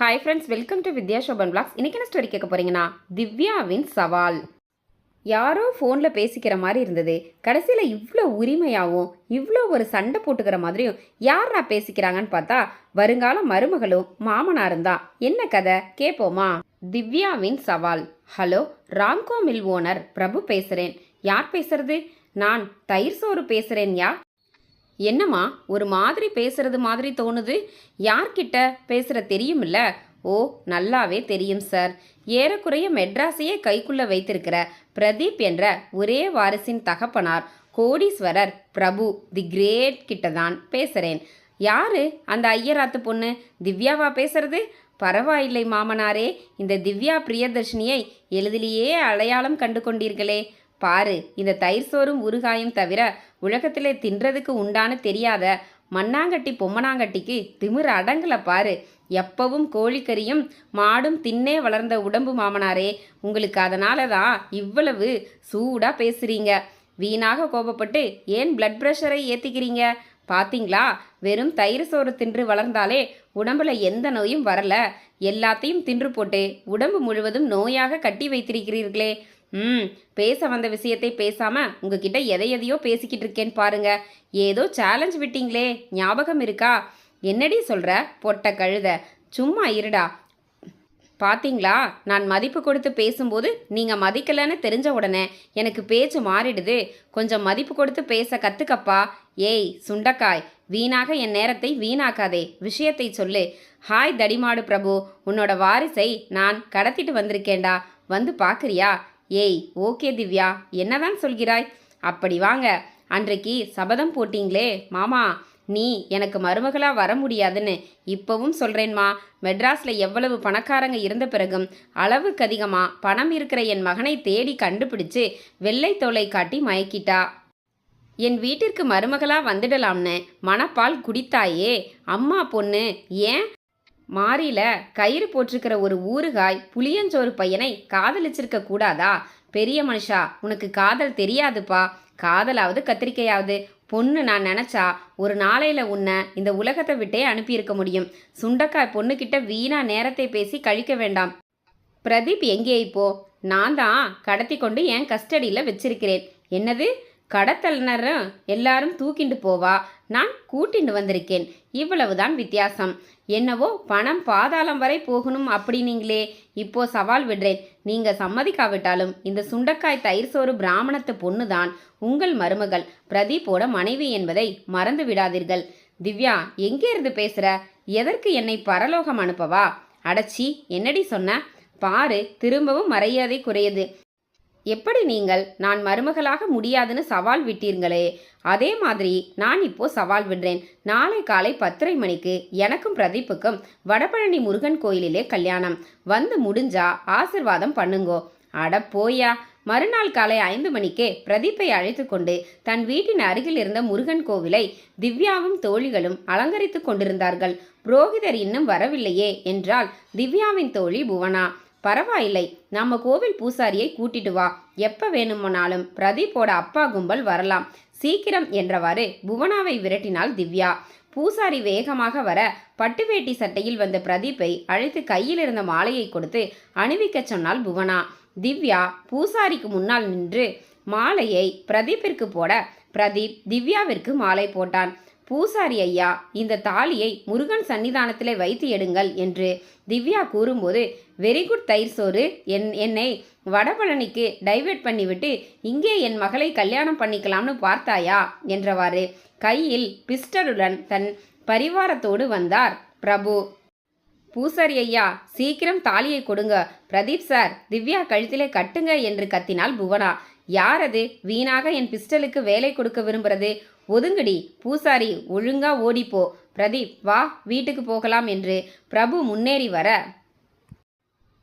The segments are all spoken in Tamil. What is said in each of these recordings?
Hi friends welcome to Vidya Shoban blogs இன்றைக்கி என்ன ஸ்டோரி கேட்க போகிறீங்கன்னா திவ்யாவின் சவால். யாரோ ஃபோனில் பேசிக்கிற மாதிரி இருந்தது. கடைசியில் இவ்வளோ உரிமையாகவும் இவ்வளோ ஒரு சண்டை போட்டுக்கிற மாதிரியும் யாரா பேசிக்கிறாங்கன்னு பார்த்தா வருங்கால மருமகளும் மாமனாரும் தான். என்ன கதை? கேட்போமா திவ்யாவின் சவால். Hello Ramco mill owner Prabhu பேசுகிறேன் யார் பேசுறது? நான் தயிர் சோறு பேசுகிறேன் யா என்னம்மா ஒரு மாதிரி பேசுறது மாதிரி தோணுது? யார்கிட்ட பேசுகிற தெரியுமில்ல? ஓ நல்லாவே தெரியும் சார். ஏறக்குறைய மெட்ராஸையே கைக்குள்ள வைத்திருக்கிற பிரதீப் என்ற ஒரே வாரிசின் தகப்பனார் கோடீஸ்வரர் பிரபு தி கிரேட் கிட்ட தான் பேசுகிறேன் யாரு அந்த ஐயராத்து பொண்ணு? திவ்யாவா பேசுறது? பரவாயில்லை மாமனாரே. இந்த திவ்யா பிரியதர்ஷினியை எளிதிலேயே அடையாளம் கண்டு கொண்டீர்களே. பாரு இந்த தயிர் சோறும் ஊறுகாயும் தவிர உலகத்திலே தின்றதுக்கு உண்டான தெரியாத மண்ணாங்கட்டி பொம்மனாங்கட்டிக்கு திமிர் அடங்கல பாரு. எப்பவும் கோழிக்கறியும் மாடும் தின்னே வளர்ந்த உடம்பு மாமனாரே உங்களுக்கு அதனால தான் இவ்வளவு சூடாக பேசுறீங்க? வீணாக கோபப்பட்டு ஏன் பிளட் ப்ரெஷரை ஏற்றிக்கிறீங்க பாத்தீங்களா? வெறும் தயிர் சோறு தின்று வளர்ந்தாலே உடம்புல எந்த நோயும் வரல. எல்லாத்தையும் தின்று போட்டு உடம்பு முழுவதும் நோயாக கட்டி வைத்திருக்கிறீர்களே. ம் பேச வந்த விஷயத்தை பேசாமல் உங்ககிட்ட எதை எதையோ பேசிக்கிட்டு இருக்கேன்னு பாருங்க. ஏதோ சேலஞ்ச் விட்டீங்களே ஞாபகம் இருக்கா? என்னடி சொல்கிற பொட்ட கழுத. சும்மா இருடா. பார்த்தீங்களா நான் மதிப்பு கொடுத்து பேசும்போது நீங்கள் மதிக்கலைன்னு தெரிஞ்ச உடனே எனக்கு பேச்சு மாறிடுது. கொஞ்சம் மதிப்பு கொடுத்து பேச கற்றுக்கப்பா ஏய் சுண்டக்காய் வீணாக என் நேரத்தை வீணாக்காதே. விஷயத்தை சொல்லு. ஹாய் தடிமாடு பிரபு. உன்னோட வாரிசை நான் கடத்திட்டு வந்திருக்கேன்டா. வந்து பார்க்குறியா ஏய் ஓகே திவ்யா என்னதான் சொல்கிறாய்? அப்படி வாங்க. அன்றைக்கு சபதம் போட்டீங்களே மாமா. நீ எனக்கு மருமகளாக வர முடியாதுன்னு இப்பவும் சொல்கிறேன்மா மெட்ராஸில் எவ்வளவு பணக்காரங்க இருந்த பிறகும் அளவுக்கு அதிகமாக பணம் இருக்கிற என் மகனை தேடி கண்டுபிடிச்சு வெள்ளை தோலை காட்டி மயக்கிட்டா. என் வீட்டிற்கு மருமகளாக வந்துடலாம்னு மணப்பால் குடித்தாயே. அம்மா பொண்ணு ஏன்? மாறில கயிறு போட்டிருக்கிற ஒரு ஊறுகாய் புளியஞ்சோறு பையனை காதலிச்சிருக்க கூடாதா? பெரிய மனுஷா உனக்கு காதல் தெரியாதுப்பா. காதலாவது கத்திரிக்கையாவது. பொண்ணு நான் நினச்சா ஒரு நாளையில் உன்னை இந்த உலகத்தை விட்டே அனுப்பியிருக்க முடியும். சுண்டக்காய் பொண்ணுக்கிட்ட வீணா நேரத்தை பேசி கழிக்க வேண்டாம். பிரதீப் எங்கே இப்போ? நான் தான் கடத்தி கொண்டு என் கஸ்டடியில் வச்சிருக்கிறேன். என்னது? கடத்தல்னரும் எல்லாரும் தூக்கிண்டு போவா. நான் கூட்டிண்டு வந்திருக்கேன். இவ்வளவுதான் வித்தியாசம். என்னவோ பணம் பாதாளம் வரை போகணும் அப்படின்னீங்களே. இப்போ சவால் விடுறேன். நீங்க சம்மதிக்காவிட்டாலும் இந்த சுண்டக்காய் தயிர் சோறு பிராமணத்து பொண்ணுதான். உங்கள் மருமகள் பிரதீப்போட மனைவி என்பதை மறந்து விடாதீர்கள். திவ்யா எங்கே இருந்து பேசுற? எதற்கு என்னை பரலோகம் அனுப்பவா? அடச்சி என்னடி சொன்ன? பாரு திரும்பவும் மரியாதை குறையுது. எப்படி நீங்கள் நான் மருமகளாக முடியாதுன்னு சவால் விட்டீர்களே? அதே மாதிரி நான் இப்போ சவால் விடுறேன். நாளை காலை பத்தரை மணிக்கு எனக்கும் பிரதீப்புக்கும் வடபழனி முருகன் கோயிலிலே கல்யாணம். வந்து முடிஞ்சா ஆசிர்வாதம் பண்ணுங்கோ. அட போயா மறுநாள் காலை ஐந்து மணிக்கே பிரதீப்பை அழைத்து கொண்டு தன் வீட்டின் அருகில் இருந்த முருகன் கோவிலை திவ்யாவும் தோழிகளும் அலங்கரித்துக் கொண்டிருந்தார்கள். புரோகிதர் இன்னும் வரவில்லையே என்றால் திவ்யாவின் தோழி புவனா. பரவாயில்லை. நம்ம கோவில் பூசாரியை கூட்டிட்டு வா. எப்ப வேணுமானாலும் பிரதீப்போட அப்பா கும்பல் வரலாம். சீக்கிரம் என்றவாறு புவனாவை விரட்டினாள் திவ்யா. பூசாரி வேகமாக வர பட்டுவேட்டி சட்டையில் வந்த பிரதீப்பை அழைத்து கையில் இருந்த மாலையை கொடுத்து அணிவிக்கச் சொன்னாள் புவனா. திவ்யா பூசாரிக்கு முன்னால் நின்று மாலையை பிரதீப்பிற்கு போட பிரதீப் திவ்யாவிற்கு மாலை போட்டான். பூசாரி ஐயா இந்த தாலியை முருகன் சன்னிதானத்திலே வைத்து எடுங்கள் என்று திவ்யா கூறும்போது வெரி குட் தயிர் சோறு. என் என்னை வடபழனிக்கு டைவர்ட் பண்ணிவிட்டு இங்கே என் மகளை கல்யாணம் பண்ணிக்கலாம்னு பார்த்தாயா? என்றவாறு கையில் பிஸ்டருடன் தன் பரிவாரத்தோடு வந்தார் பிரபு. பூசாரி ஐயா சீக்கிரம் தாலியை கொடுங்க. பிரதீப் சார் திவ்யா கழுத்திலே கட்டுங்க என்று கத்தினாள் புவனா. யார் அது? வீணாக என் பிஸ்டலுக்கு வேலை கொடுக்க விரும்புறது? ஒதுங்கடி பூசாரி ஒழுங்கா ஓடிப்போ. பிரதீப் வா வீட்டுக்கு போகலாம் என்று பிரபு முன்னேறி வர.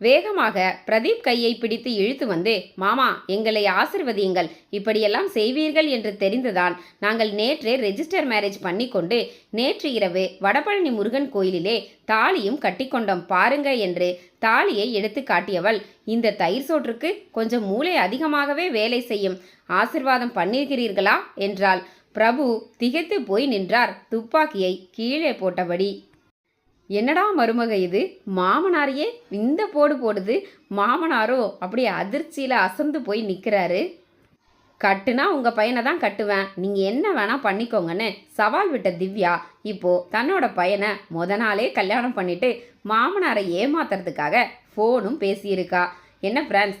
வேகமாக பிரதீப் கையை பிடித்து இழுத்து வந்து மாமா எங்களை ஆசிர்வதியுங்கள். இப்படியெல்லாம் செய்வீர்கள் என்று தெரிந்துதான் நாங்கள் நேற்றே ரெஜிஸ்டர் மேரேஜ் பண்ணிக்கொண்டு நேற்று இரவு வடபழனி முருகன் கோயிலிலே தாலியும் கட்டிக்கொண்டோம் பாருங்க என்று தாலியை எடுத்து காட்டியவள் இந்த தயிர் சோற்றுக்கு கொஞ்சம் மூளை அதிகமாகவே வேலை செய்யும். ஆசிர்வாதம் பண்ணியிருக்கிறீர்களா? என்றாள். பிரபு திகைத்து போய் நின்றார். துப்பாக்கியை கீழே போட்டபடி. என்னடா மருமக இது? மாமனாரையே? இந்த போடு போடுது. மாமனாரோ? அப்படியே அதிர்ச்சியில் அசந்து போய் நிற்கிறாரு கட்டுனா உங்கள் பையனை தான் கட்டுவேன். நீங்கள் என்ன வேணால் பண்ணிக்கோங்கன்னு சவால் விட்ட திவ்யா இப்போ தன்னோட பையனை முத நாளே கல்யாணம் பண்ணிட்டு மாமனாரை ஏமாத்துறதுக்காக ஃபோனும் பேசியிருக்கா. என்ன ஃப்ரெண்ட்ஸ்